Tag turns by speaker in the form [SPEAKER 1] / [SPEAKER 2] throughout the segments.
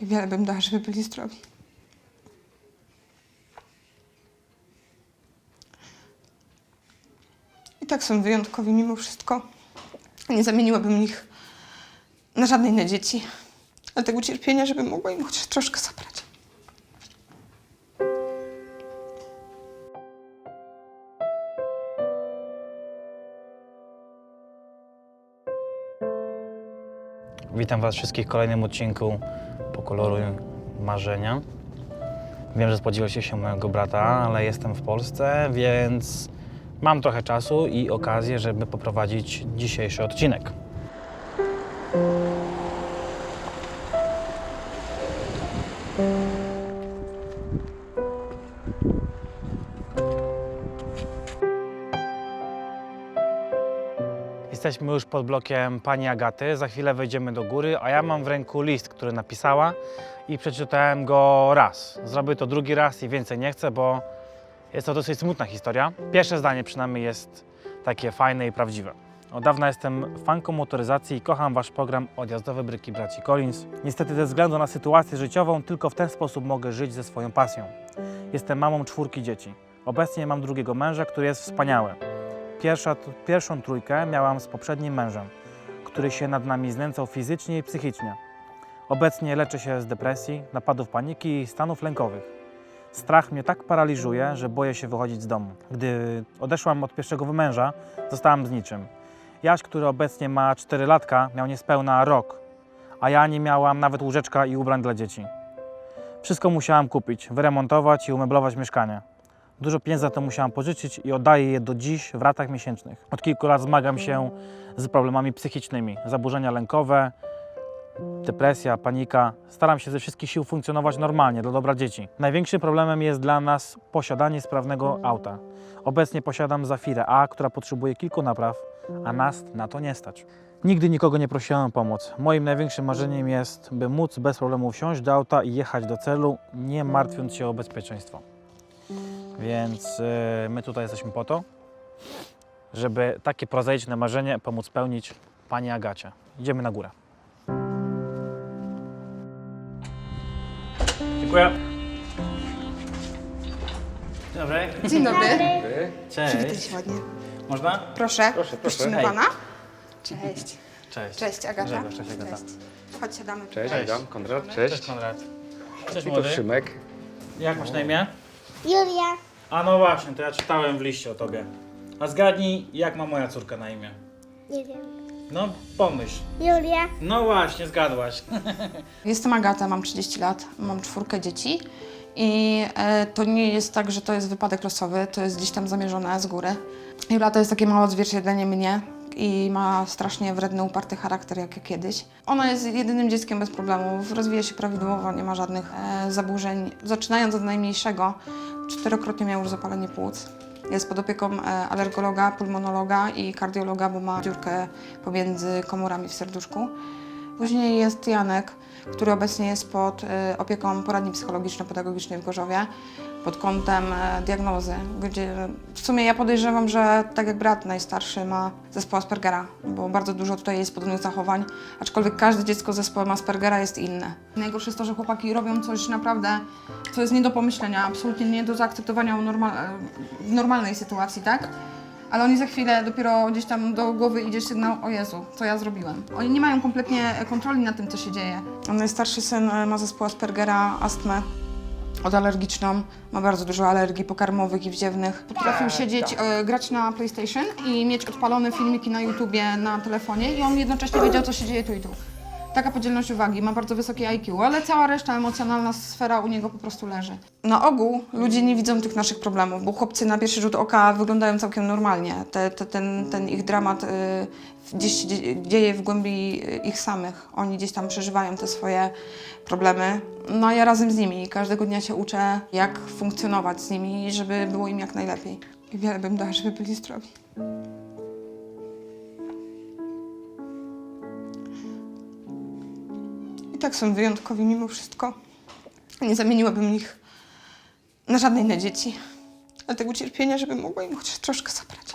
[SPEAKER 1] I wiele bym dała, żeby byli zdrowi. I tak są wyjątkowi mimo wszystko. Nie zamieniłabym ich na żadne inne dzieci. Ale tego cierpienia, żeby mogła im chociaż troszkę zabrać.
[SPEAKER 2] Witam Was wszystkich w kolejnym odcinku Pokoloruj Marzenia. Wiem, że spodziewacie się mojego brata, ale jestem w Polsce, więc mam trochę czasu i okazję, żeby poprowadzić dzisiejszy odcinek. Jesteśmy już pod blokiem pani Agaty. Za chwilę wejdziemy do góry, a ja mam w ręku list, który napisała i przeczytałem go raz. Zrobię to drugi raz i więcej nie chcę, bo jest to dosyć smutna historia. Pierwsze zdanie przynajmniej jest takie fajne i prawdziwe. Od dawna jestem fanką motoryzacji i kocham Wasz program Odjazdowe Bryki Braci Collins. Niestety ze względu na sytuację życiową tylko w ten sposób mogę żyć ze swoją pasją. Jestem mamą czwórki dzieci. Obecnie mam drugiego męża, który jest wspaniały. Pierwsza, pierwszą trójkę miałam z poprzednim mężem, który się nad nami znęcał fizycznie i psychicznie. Obecnie leczę się z depresji, napadów paniki i stanów lękowych. Strach mnie tak paraliżuje, że boję się wychodzić z domu. Gdy odeszłam od pierwszego męża, zostałam z niczym. Jaś, który obecnie ma 4 latka, miał niespełna rok, a ja nie miałam nawet łóżeczka i ubrań dla dzieci. Wszystko musiałam kupić, wyremontować i umeblować mieszkanie. Dużo pieniędzy za to musiałam pożyczyć i oddaję je do dziś w ratach miesięcznych. Od kilku lat zmagam się z problemami psychicznymi, zaburzenia lękowe, depresja, panika. Staram się ze wszystkich sił funkcjonować normalnie dla dobra dzieci. Największym problemem jest dla nas posiadanie sprawnego auta. Obecnie posiadam Zafirę A, która potrzebuje kilku napraw, a nas na to nie stać. Nigdy nikogo nie prosiłem o pomoc. Moim największym marzeniem jest, by móc bez problemu wsiąść do auta i jechać do celu, nie martwiąc się o bezpieczeństwo. Więc y, my tutaj jesteśmy po to, żeby takie prozaiczne marzenie pomóc spełnić Pani Agacie. Idziemy na górę. Dziękuję. Dzień dobry.
[SPEAKER 1] Dzień dobry. Przywitaj
[SPEAKER 2] Cześć.
[SPEAKER 1] się ładnie.
[SPEAKER 2] Można?
[SPEAKER 1] Proszę.
[SPEAKER 3] Proszę, proszę.
[SPEAKER 2] Hej.
[SPEAKER 1] pana. Cześć.
[SPEAKER 2] Cześć.
[SPEAKER 1] Cześć, Agata.
[SPEAKER 2] Grzegorz, Cześć, Agata.
[SPEAKER 1] Chodź, siadamy.
[SPEAKER 3] Cześć,
[SPEAKER 2] Cześć.
[SPEAKER 3] witam, Konrad,
[SPEAKER 2] Cześć,
[SPEAKER 3] cześć.
[SPEAKER 2] Konrad. Cześć,
[SPEAKER 3] I to
[SPEAKER 2] młody.
[SPEAKER 3] Szymek.
[SPEAKER 2] Jak masz na imię?
[SPEAKER 4] Julia,
[SPEAKER 2] A no właśnie, to ja czytałem w liście o tobie. A zgadnij, jak ma moja córka na imię?
[SPEAKER 4] nie wiem.
[SPEAKER 2] No, pomyśl.
[SPEAKER 4] Julia,
[SPEAKER 2] No właśnie, zgadłaś.
[SPEAKER 1] Jestem Agata, mam 30 lat, mam czwórkę dzieci i e, to nie jest tak, że to jest wypadek losowy, to jest gdzieś tam zamierzone z góry. Jula to jest takie małe odzwierciedlenie mnie i ma strasznie wredny, uparty charakter jak ja kiedyś. Ona jest jedynym dzieckiem bez problemów, rozwija się prawidłowo, nie ma żadnych e, zaburzeń. Zaczynając od najmniejszego, czterokrotnie miał już zapalenie płuc. Jest pod opieką e, alergologa, pulmonologa i kardiologa, bo ma dziurkę pomiędzy komorami w serduszku. Później jest Janek, który obecnie jest pod e, opieką poradni psychologiczno-pedagogicznej w Gorzowie pod kątem e, diagnozy, gdzie w sumie ja podejrzewam, że tak jak brat najstarszy ma zespół Aspergera, bo bardzo dużo tutaj jest podobnych zachowań, aczkolwiek każde dziecko z zespołem Aspergera jest inne. Najgorsze jest to, że chłopaki robią coś naprawdę, co jest nie do pomyślenia, absolutnie nie do zaakceptowania u norma- e, w normalnej sytuacji, tak? Ale oni za chwilę dopiero gdzieś tam do głowy idzie sygnał, o Jezu, co ja zrobiłem. Oni nie mają kompletnie kontroli nad tym, co się dzieje. Najstarszy syn e, ma zespół Aspergera, astmę odalergiczną, ma bardzo dużo alergii pokarmowych i wziewnych. Potrafił siedzieć, e, grać na PlayStation i mieć odpalone filmiki na YouTubie, na telefonie i on jednocześnie wiedział, co się dzieje tu i tu. Taka podzielność uwagi, ma bardzo wysokie IQ, ale cała reszta emocjonalna sfera u niego po prostu leży. Na ogół ludzie nie widzą tych naszych problemów, bo chłopcy na pierwszy rzut oka wyglądają całkiem normalnie. Te, te, ten, ten ich dramat y, gdzieś dzieje w głębi ich samych. Oni gdzieś tam przeżywają te swoje problemy. No a ja razem z nimi każdego dnia się uczę, jak funkcjonować z nimi, żeby było im jak najlepiej. I wiele bym dała, żeby byli zdrowi. Tak są wyjątkowi mimo wszystko. Nie zamieniłabym ich na żadne inne dzieci. Ale tego cierpienia, żeby mogła im chociaż troszkę zabrać.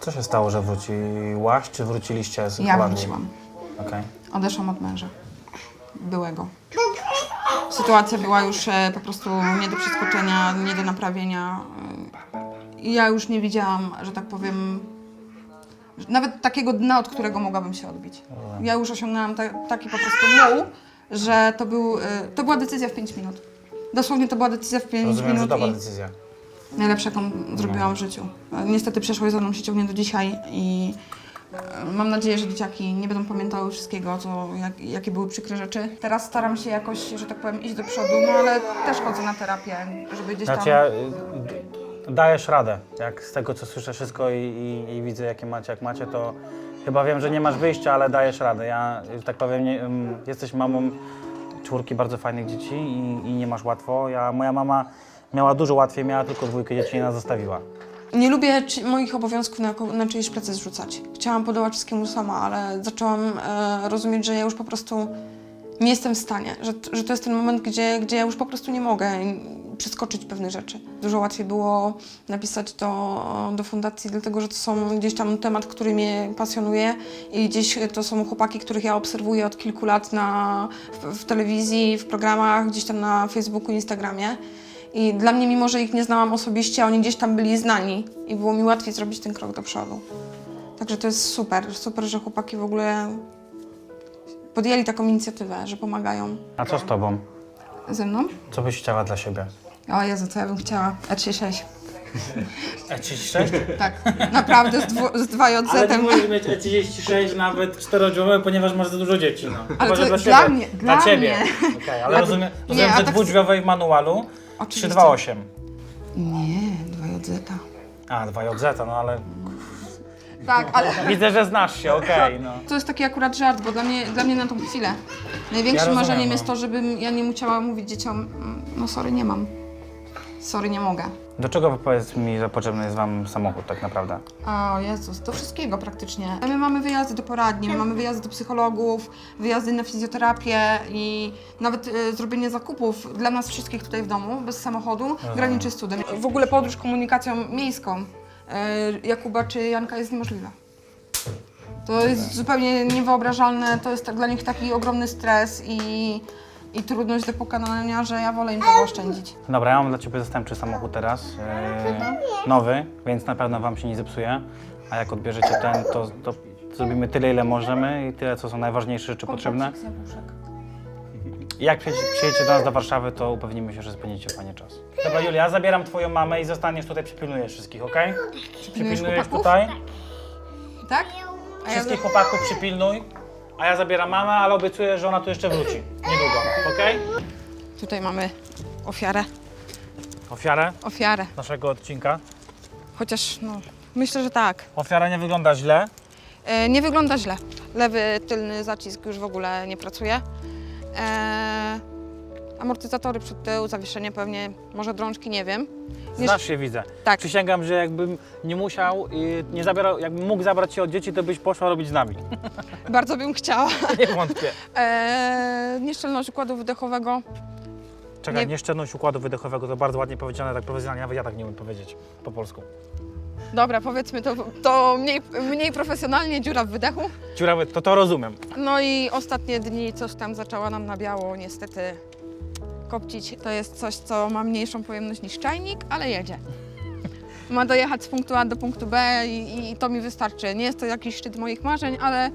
[SPEAKER 2] Co się stało, że wróciłaś, czy wróciliście z
[SPEAKER 1] Ja wróciłam.
[SPEAKER 2] Okej.
[SPEAKER 1] Odeszłam od męża. Byłego. Sytuacja była już e, po prostu nie do przeskoczenia, nie do naprawienia. e, I ja już nie widziałam, że tak powiem, nawet takiego dna, od którego mogłabym się odbić. Ja już osiągnęłam ta, taki po prostu muł, że to, był, e, to była decyzja w 5 minut. Dosłownie to była decyzja w 5
[SPEAKER 2] Rozumiem, że
[SPEAKER 1] minut
[SPEAKER 2] dobra
[SPEAKER 1] i
[SPEAKER 2] decyzja.
[SPEAKER 1] najlepsza, jaką zrobiłam w życiu. E, Niestety przeszło za mną się ciągnie do dzisiaj i e, mam nadzieję, że dzieciaki nie będą pamiętały wszystkiego, co, jak, jakie były przykre rzeczy. Teraz staram się jakoś, że tak powiem, iść do przodu, no ale też chodzę na terapię, żeby gdzieś tam...
[SPEAKER 2] Znaczy ja, y, d- dajesz radę. Jak z tego, co słyszę wszystko i, i, i widzę, jakie macie, jak macie, to chyba wiem, że nie masz wyjścia, ale dajesz radę. Ja, że tak powiem, nie, ym, jesteś mamą czwórki bardzo fajnych dzieci i, i nie masz łatwo. Ja, moja mama miała dużo łatwiej, miała tylko dwójkę dzieci i nas zostawiła.
[SPEAKER 1] Nie lubię czy, moich obowiązków na, na czyjeś plecy zrzucać. Chciałam podołać wszystkiemu sama, ale zaczęłam e, rozumieć, że ja już po prostu nie jestem w stanie, że, że to jest ten moment, gdzie, gdzie ja już po prostu nie mogę przeskoczyć pewnych rzeczy. Dużo łatwiej było napisać do, do fundacji, dlatego że to są gdzieś tam temat, który mnie pasjonuje i gdzieś to są chłopaki, których ja obserwuję od kilku lat na, w, w telewizji, w programach, gdzieś tam na Facebooku, Instagramie. I dla mnie, mimo że ich nie znałam osobiście, oni gdzieś tam byli znani i było mi łatwiej zrobić ten krok do przodu. Także to jest super, super, że chłopaki w ogóle podjęli taką inicjatywę, że pomagają
[SPEAKER 2] A co z tobą?
[SPEAKER 1] ze mną.
[SPEAKER 2] Co byś chciała dla siebie?
[SPEAKER 1] O Jezu, co ja bym chciała? E36.
[SPEAKER 2] E36?
[SPEAKER 1] Tak, naprawdę z, dwu, z 2
[SPEAKER 2] Ale nie
[SPEAKER 1] JZ.
[SPEAKER 2] możesz mieć E36 nawet czterodrzwiowe, ponieważ masz za dużo dzieci. No.
[SPEAKER 1] Ale
[SPEAKER 2] Chyba,
[SPEAKER 1] to
[SPEAKER 2] dla,
[SPEAKER 1] dla mnie,
[SPEAKER 2] Dla,
[SPEAKER 1] dla
[SPEAKER 2] ciebie.
[SPEAKER 1] mnie.
[SPEAKER 2] Okej, ale rozumiem,
[SPEAKER 1] nie,
[SPEAKER 2] rozumiem
[SPEAKER 1] a
[SPEAKER 2] że
[SPEAKER 1] tak-
[SPEAKER 2] dwudrzwiowej w manualu
[SPEAKER 1] Oczywiście.
[SPEAKER 2] 328.
[SPEAKER 1] Nie, 2 JZ.
[SPEAKER 2] A, 2JZ, no ale
[SPEAKER 1] Tak, ale
[SPEAKER 2] widzę, że znasz się, okej, no.
[SPEAKER 1] to jest taki akurat żart, bo dla mnie, dla mnie na tą chwilę największym
[SPEAKER 2] Ja rozumiem,
[SPEAKER 1] marzeniem
[SPEAKER 2] no.
[SPEAKER 1] jest to, żebym ja nie musiała mówić dzieciom, "Mm, no sorry, nie mam. Sorry, nie mogę.
[SPEAKER 2] Do czego powiedz mi, że potrzebny jest wam samochód tak naprawdę?
[SPEAKER 1] O Jezus, do wszystkiego praktycznie. My mamy wyjazdy do poradni, my mamy wyjazdy do psychologów, wyjazdy na fizjoterapię i nawet e, zrobienie zakupów dla nas wszystkich tutaj w domu bez samochodu graniczy z cudem. W ogóle podróż komunikacją miejską e, Jakuba czy Janka jest niemożliwa. To jest zupełnie niewyobrażalne, to jest tak dla nich taki ogromny stres i, i trudność do pokonania, że ja wolę im tego oszczędzić.
[SPEAKER 2] Dobra, ja mam dla ciebie zastępczy samochód teraz, yy, nowy, więc na pewno wam się nie zepsuje. A jak odbierzecie ten, to, to zrobimy tyle, ile możemy i tyle, co są najważniejsze rzeczy potrzebne. I jak przyjedzie- przyjedziecie do nas do Warszawy, to upewnimy się, że spędzicie fajnie czas. Dobra, Julia, ja zabieram twoją mamę i zostaniesz tutaj, przypilnujesz wszystkich, okej? Przypilnujesz
[SPEAKER 1] chłopaków?
[SPEAKER 2] tutaj.
[SPEAKER 1] Tak? A ja
[SPEAKER 2] Wszystkich chłopaków przypilnuj, a ja zabieram mamę, ale obiecuję, że ona tu jeszcze wróci. Niedługo, okej?
[SPEAKER 1] Tutaj mamy ofiarę,
[SPEAKER 2] Ofiarę
[SPEAKER 1] ofiarę.
[SPEAKER 2] naszego odcinka.
[SPEAKER 1] Chociaż no, myślę, że tak.
[SPEAKER 2] Ofiara nie wygląda źle.
[SPEAKER 1] E, nie wygląda źle. Lewy tylny zacisk już w ogóle nie pracuje. E, amortyzatory przed tył, zawieszenie pewnie, może drążki, nie wiem. Nie-
[SPEAKER 2] Znasz się, widzę.
[SPEAKER 1] Tak.
[SPEAKER 2] Przysięgam, że jakbym nie musiał, y, nie zabierał, jakbym mógł zabrać się od dzieci, to byś poszła robić z nami.
[SPEAKER 1] Bardzo bym chciała.
[SPEAKER 2] Nie wątpię.
[SPEAKER 1] E, nieszczelność układu wydechowego.
[SPEAKER 2] Czekaj,
[SPEAKER 1] Nie-
[SPEAKER 2] nieszczelność układu wydechowego to bardzo ładnie powiedziane, tak profesjonalnie, nawet ja tak nie umiem powiedzieć po polsku.
[SPEAKER 1] Dobra, powiedzmy to, to mniej, mniej profesjonalnie, dziura w wydechu.
[SPEAKER 2] Dziurawy, to to rozumiem.
[SPEAKER 1] No i ostatnie dni coś tam zaczęła nam na biało niestety kopcić. To jest coś, co ma mniejszą pojemność niż czajnik, ale jedzie. Ma dojechać z punktu A do punktu B i, i to mi wystarczy. Nie jest to jakiś szczyt moich marzeń, ale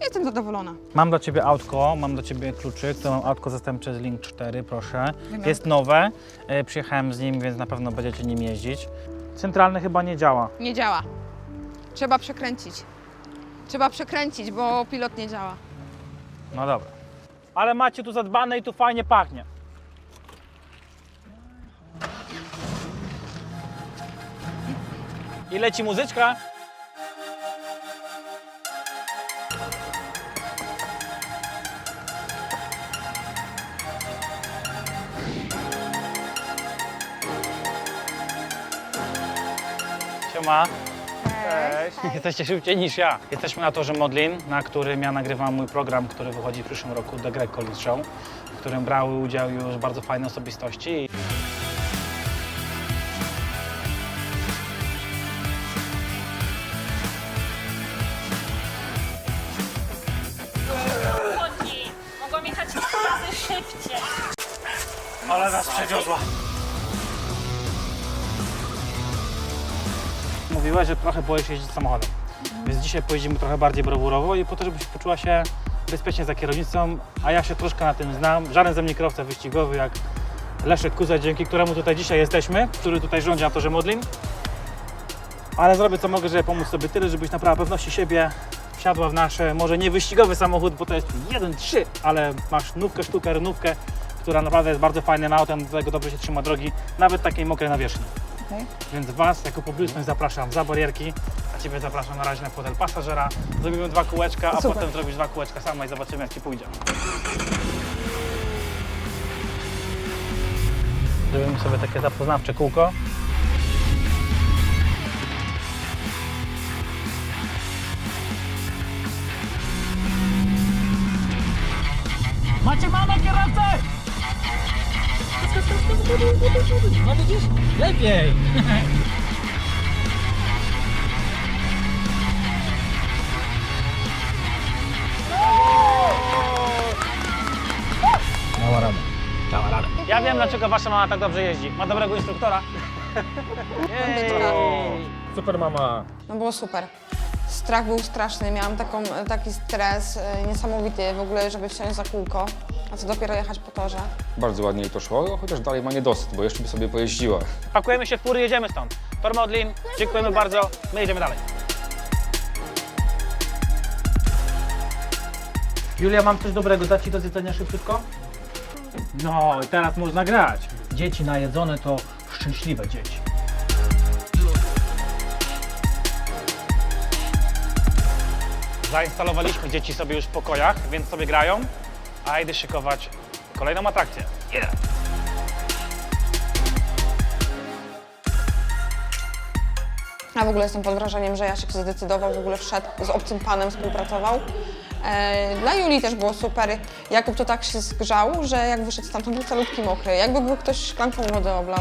[SPEAKER 1] jestem zadowolona.
[SPEAKER 2] Mam dla Ciebie autko, mam dla Ciebie kluczyk, to mam autko zastępcze z Link 4, proszę.
[SPEAKER 1] Wymiar.
[SPEAKER 2] Jest nowe, e, przyjechałem z nim, więc na pewno będziecie nim jeździć. Centralny chyba nie działa.
[SPEAKER 1] Nie działa. Trzeba przekręcić. Trzeba przekręcić, bo pilot nie działa.
[SPEAKER 2] No dobra. Ale macie tu zadbane i tu fajnie pachnie. I leci muzyczka. Siema. Cześć. Jesteście szybciej niż ja. Jesteśmy na torze Modlin, na którym ja nagrywam mój program, który wychodzi w przyszłym roku, The Greg Collins Show, w którym brały udział już bardzo fajne osobistości. Że trochę boisz się jeździć samochodem. Więc dzisiaj pojeździmy trochę bardziej brawurowo i po to, żebyś poczuła się bezpiecznie za kierownicą, a ja się troszkę na tym znam. Żaden ze mnie kierowca wyścigowy jak Leszek Kuza, dzięki któremu tutaj dzisiaj jesteśmy, który tutaj rządzi na torze Modlin. Ale zrobię co mogę, żeby pomóc sobie tyle, żebyś nabrała pewności siebie, wsiadła w nasze, może nie wyścigowy samochód, bo to jest 1-3, ale masz nówkę, sztukę, renówkę, która naprawdę jest bardzo fajnym autem, do tego dobrze się trzyma drogi, nawet takiej mokrej nawierzchni. Więc Was jako publiczność zapraszam za barierki, a Ciebie zapraszam na razie na fotel pasażera. Zrobimy dwa kółeczka, a
[SPEAKER 1] Super.
[SPEAKER 2] potem zrobisz dwa kółeczka sama i zobaczymy jak Ci pójdzie. Zrobimy sobie takie zapoznawcze kółko. Macie mamę kierowcę! No widzisz? Lepiej! Dała radę. Dała radę. Ja wiem, dlaczego wasza mama tak dobrze jeździ. Ma dobrego instruktora. Jej. Super mama.
[SPEAKER 1] No było super. Strach był straszny, miałam taką, taki stres e, niesamowity w ogóle, żeby wsiąść za kółko, a co dopiero jechać po torze.
[SPEAKER 4] Bardzo ładnie jej to szło, chociaż dalej ma niedosyt, bo jeszcze by sobie pojeździła.
[SPEAKER 2] Pakujemy się w fury, jedziemy stąd. Tor Modlin, dziękujemy bardzo. My jedziemy dalej. Julia, mam coś dobrego dać Ci do zjedzenia szybciutko? No i teraz można grać. Dzieci najedzone to szczęśliwe dzieci. Zainstalowaliśmy dzieci sobie już w pokojach, więc sobie grają, a idę szykować kolejną atrakcję. Yeah.
[SPEAKER 1] Ja w ogóle jestem pod wrażeniem, że Jasiek się zdecydował, w ogóle wszedł, z obcym panem współpracował. E, dla Julii też było super. Jakub to tak się zgrzał, że jak wyszedł stamtąd był calutki mokry, jakby go ktoś szklanką wody oblał.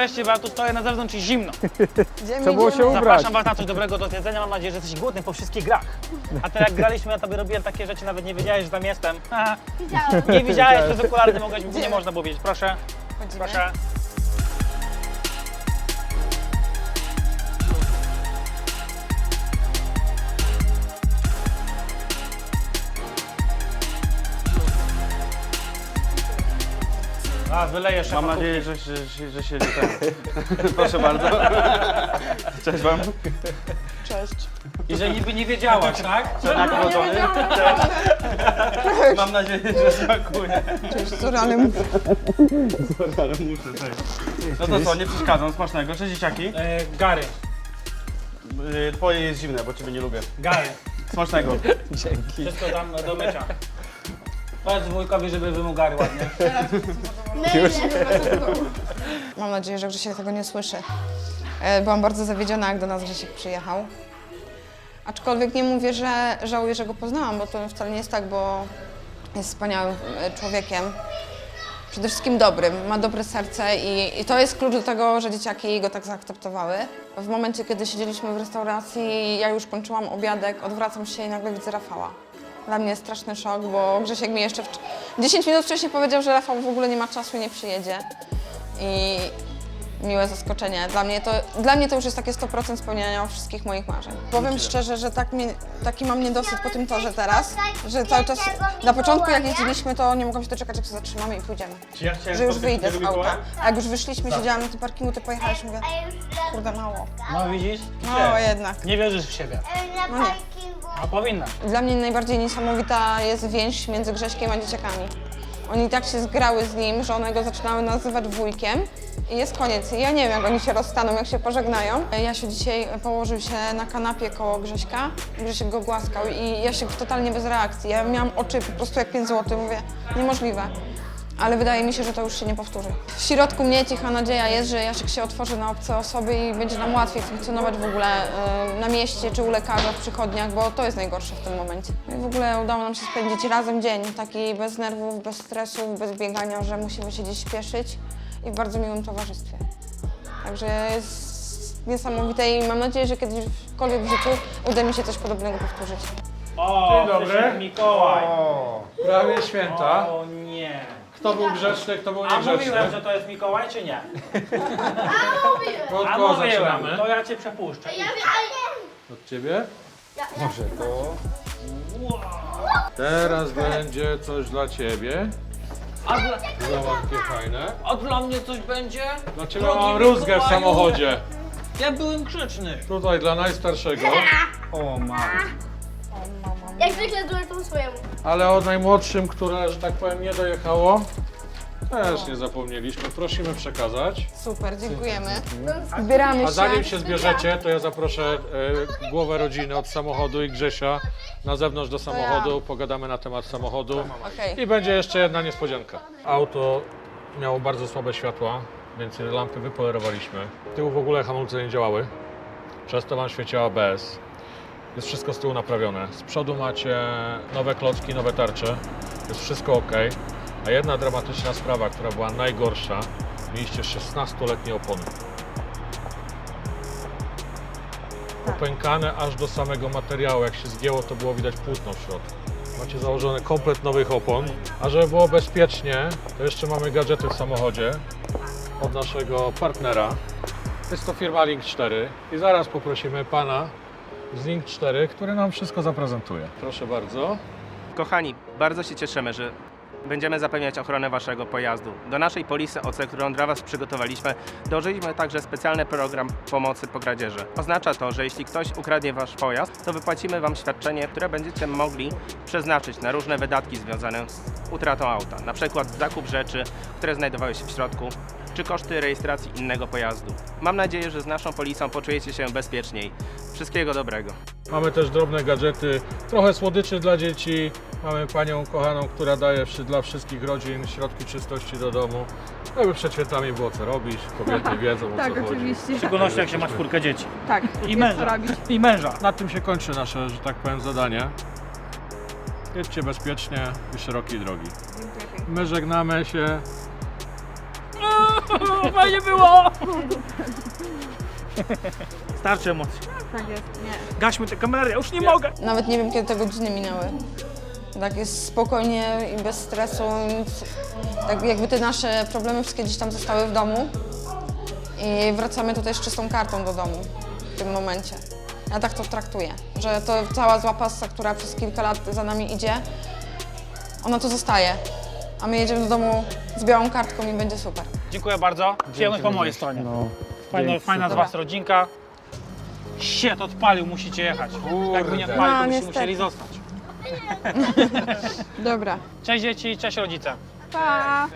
[SPEAKER 2] Nareszcie, bo ja tu stoję na zewnątrz i zimno.
[SPEAKER 1] Idziemy,
[SPEAKER 5] Co było
[SPEAKER 1] idziemy.
[SPEAKER 5] się ubrać?
[SPEAKER 2] Zapraszam Was na coś dobrego do zjedzenia. Mam nadzieję, że jesteś głodny po wszystkich grach. A to jak graliśmy, ja Tobie robiłem takie rzeczy, nawet nie wiedziałeś, że tam jestem. Aha.
[SPEAKER 3] Widziałam.
[SPEAKER 2] Nie widziałeś, przez okulary nie mogłeś, nie można było wiedzieć. Proszę,
[SPEAKER 1] Wchodzimy.
[SPEAKER 2] proszę. A, wyleję szefa
[SPEAKER 5] Mam nadzieję, że, że, że, że się tak. Proszę bardzo. Cześć wam.
[SPEAKER 1] Cześć.
[SPEAKER 2] I że niby nie wiedziałaś, tak?
[SPEAKER 5] Czarnak urodzony. Cześć. Mam nadzieję, że smakuje.
[SPEAKER 1] Cześć, ale mówię.
[SPEAKER 5] Ale muszę, cześć. No to co, nie przeszkadzam, smacznego. Cześć dzieciaki.
[SPEAKER 2] E, Gary,
[SPEAKER 5] Y, Twoje jest zimne, bo ciebie nie lubię.
[SPEAKER 2] Gary.
[SPEAKER 5] Smacznego.
[SPEAKER 2] Wszystko tam do mycia. Powiedz wujkowi, żeby wymógł Gary ładnie.
[SPEAKER 1] Mam nadzieję, że Grzesiek tego nie słyszy. E, Byłam bardzo zawiedziona, jak do nas Grzesiek przyjechał. Aczkolwiek nie mówię, że żałuję, że go poznałam, bo to wcale nie jest tak, bo jest wspaniałym e, człowiekiem. Przede wszystkim dobrym, ma dobre serce i, i to jest klucz do tego, że dzieciaki go tak zaakceptowały. W momencie, kiedy siedzieliśmy w restauracji, ja już kończyłam obiadek, odwracam się i nagle widzę Rafała. Dla mnie straszny szok, bo Grzesiek mi jeszcze wcz- 10 minut wcześniej powiedział, że Rafał w ogóle nie ma czasu i nie przyjedzie. I miłe zaskoczenie. Dla mnie to, dla mnie to już jest takie 100% spełniania wszystkich moich marzeń. Powiem szczerze, że tak mi, taki mam niedosyt po tym torze teraz, że cały czas, na początku jak jeździliśmy, to nie mogłam się doczekać, jak się zatrzymamy i pójdziemy.
[SPEAKER 2] Ja chciałem
[SPEAKER 1] Że już wyjdę z
[SPEAKER 2] tego
[SPEAKER 1] auta. A jak już wyszliśmy, siedziałam na tym parkingu, to pojechałeś, mówię, kurde mało.
[SPEAKER 2] No widzisz?
[SPEAKER 1] No jednak.
[SPEAKER 2] Nie wierzysz w siebie.
[SPEAKER 3] Na
[SPEAKER 1] No nie.
[SPEAKER 2] A powinnaś.
[SPEAKER 1] Dla mnie najbardziej niesamowita jest więź między Grześkiem a dzieciakami. Oni tak się zgrały z nim, że one go zaczynały nazywać wujkiem i jest koniec. Ja nie wiem, jak oni się rozstaną, jak się pożegnają. Jasiu dzisiaj położył się na kanapie koło Grześka, Grzesiek go głaskał i Jasiek totalnie bez reakcji. Ja miałam oczy po prostu jak 5 zł, mówię, niemożliwe. Ale wydaje mi się, że to już się nie powtórzy. W środku mnie cicha nadzieja jest, że Jasiek się otworzy na obce osoby i będzie nam łatwiej funkcjonować w ogóle e, na mieście czy u lekarza w przychodniach, bo to jest najgorsze w tym momencie. No I w ogóle udało nam się spędzić razem dzień, taki bez nerwów, bez stresu, bez biegania, że musimy się gdzieś śpieszyć. i w bardzo miłym towarzystwie. Także jest niesamowite i mam nadzieję, że kiedyśkolwiek w życiu uda mi się coś podobnego powtórzyć.
[SPEAKER 2] O,
[SPEAKER 3] Dzień dobry.
[SPEAKER 2] Mikołaj.
[SPEAKER 3] Prawie święta.
[SPEAKER 2] O nie.
[SPEAKER 3] Kto był grzeczny, kto był
[SPEAKER 2] A mówiłem, że to jest Mikołaj, czy nie?
[SPEAKER 3] Od
[SPEAKER 2] A
[SPEAKER 3] kogo
[SPEAKER 2] mówiłem,
[SPEAKER 3] zaczynamy?
[SPEAKER 2] to ja cię przepuszczę.
[SPEAKER 3] Od ciebie?
[SPEAKER 4] Może to...
[SPEAKER 3] Teraz będzie coś dla ciebie.
[SPEAKER 2] A dla,
[SPEAKER 3] fajne.
[SPEAKER 2] a dla mnie coś będzie?
[SPEAKER 3] Dla ciebie
[SPEAKER 2] Drogi
[SPEAKER 3] mam rózgę w
[SPEAKER 2] Mikołaju.
[SPEAKER 3] samochodzie.
[SPEAKER 2] Ja byłem grzeczny.
[SPEAKER 3] Tutaj dla najstarszego,
[SPEAKER 2] O ma.
[SPEAKER 6] Jak zwykle duetu swojemu.
[SPEAKER 3] Ale o najmłodszym, które, że tak powiem, nie dojechało, też nie zapomnieliśmy. Prosimy przekazać.
[SPEAKER 1] Super, dziękujemy. Zbieramy
[SPEAKER 3] A
[SPEAKER 1] się.
[SPEAKER 3] zanim się zbierzecie, to ja zaproszę e, głowę rodziny od samochodu i Grzesia na zewnątrz do samochodu. Pogadamy na temat samochodu.
[SPEAKER 1] Okej.
[SPEAKER 3] I będzie jeszcze jedna niespodzianka. Auto miało bardzo słabe światła, więc lampy wypolerowaliśmy. Tyłu w ogóle hamulce nie działały. Przez to Wam świeciła ABS. Jest wszystko z tyłu naprawione. Z przodu macie nowe klocki, nowe tarcze. Jest wszystko ok. A jedna dramatyczna sprawa, która była najgorsza. Mieliście 16-letnie opony. Popękane aż do samego materiału. Jak się zgięło, to było widać płótno w środku. Macie założone komplet nowych opon. A żeby było bezpiecznie, to jeszcze mamy gadżety w samochodzie od naszego partnera. Jest to firma Link 4 i zaraz poprosimy pana z Link 4, który nam wszystko zaprezentuje. Proszę bardzo.
[SPEAKER 5] Kochani, bardzo się cieszymy, że będziemy zapewniać ochronę Waszego pojazdu. Do naszej polisy OC, którą dla Was przygotowaliśmy, dołożyliśmy także specjalny program pomocy po kradzieży. Oznacza to, że jeśli ktoś ukradnie Wasz pojazd, to wypłacimy Wam świadczenie, które będziecie mogli przeznaczyć na różne wydatki związane z utratą auta. Na przykład zakup rzeczy, które znajdowały się w środku, czy koszty rejestracji innego pojazdu. Mam nadzieję, że z naszą polisą poczujecie się bezpieczniej. Wszystkiego dobrego.
[SPEAKER 3] Mamy też drobne gadżety, trochę słodyczy dla dzieci. Mamy panią kochaną, która daje dla wszystkich rodzin środki czystości do domu. Żeby przed świętami było co robić, kobiety wiedzą o
[SPEAKER 7] Tak,
[SPEAKER 3] co chodzi.
[SPEAKER 7] oczywiście.
[SPEAKER 2] W szczególności jak się ma czwórkę dzieci.
[SPEAKER 7] Tak,
[SPEAKER 2] I
[SPEAKER 7] jest
[SPEAKER 2] męża.
[SPEAKER 7] robić.
[SPEAKER 2] I męża.
[SPEAKER 3] Na tym się kończy nasze, że tak powiem, zadanie. Jedźcie bezpiecznie i szerokiej drogi. My żegnamy się.
[SPEAKER 2] Fajnie było! Starczy emocji.
[SPEAKER 7] Tak jest, nie.
[SPEAKER 2] Gaśmy te kamery, ja już nie mogę.
[SPEAKER 1] Nawet nie wiem, kiedy te godziny minęły. Tak jest spokojnie i bez stresu. Nic. Tak jakby te nasze problemy wszystkie gdzieś tam zostały w domu. I wracamy tutaj z czystą kartą do domu w tym momencie. Ja tak to traktuję, że to cała zła która przez kilka lat za nami idzie, ona tu zostaje. A my jedziemy do domu z białą kartką i będzie super.
[SPEAKER 2] Dziękuję bardzo. Przyjemność po mojej stronie. Fajna, fajna z Was rodzinka. Siet odpalił, musicie jechać. Jakby nie odpalił,
[SPEAKER 1] No,
[SPEAKER 2] to byście
[SPEAKER 1] niestety.
[SPEAKER 2] musieli zostać.
[SPEAKER 7] Dobra.
[SPEAKER 2] Cześć dzieci, cześć rodzice.
[SPEAKER 7] Pa!